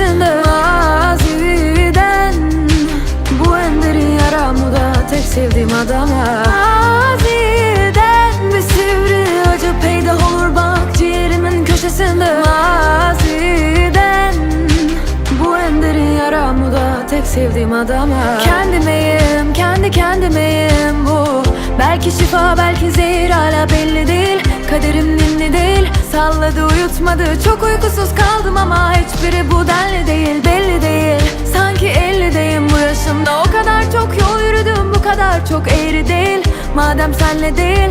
Tiksindim maziden Bu endir yaramı tek sevdiğim adama Maziden bir sivri acı peyda olur bak ciğerimin köşesinde. Maziden Bu endir yaramı da tek sevdiğim adama Kendimeyim kendi kendimeyim bu. Belki şifa belki zehir hala belli değil. Kaderim ninni değil salladı uyutmadı. Çok uykusuz kaldım ama hiçbiri bu denli değil Belli değil, sanki ellideyim bu yaşımda. O kadar çok yol yürüdüm, bu kadar çok eğri değil. Madem senle değil,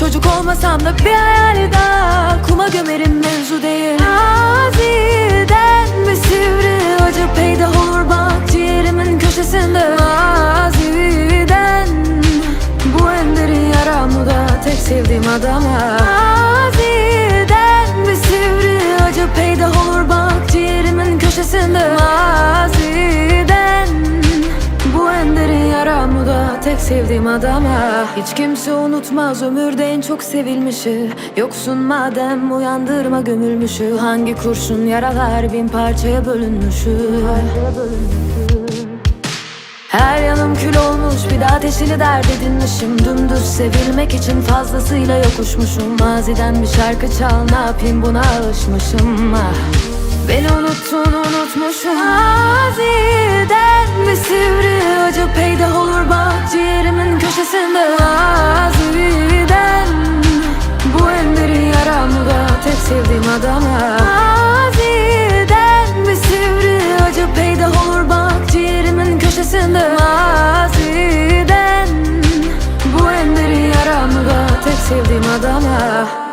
çocuk olmasam da bir hayali daha. Kuma gömerim mevzu değil. Maziden bir sivri acı peydah olur bak ciğerimin köşesinde. Maziden bu en derin yaramı da tek sevdiğim adama sevdiğim adama. Hiç kimse unutmaz ömürde en çok sevilmişi. Yoksun madem uyandırma gömülmüşü. Hangi kurşun yaralar bin parçaya bölünmüşü. Her yanım kül olmuş bir daha ateşini dert edinmişim. Dümdüz sevilmek için fazlasıyla yokuşmuşum. Maziden bir şarkı çal ne yapayım buna alışmışım. Ah. Beni unuttun unutmuşum. Maziden sevdiğim adama Maziden bir sivri acı peydah olur bak ciğerimin köşesinde. Maziden bu en derin tek sevdiğim adama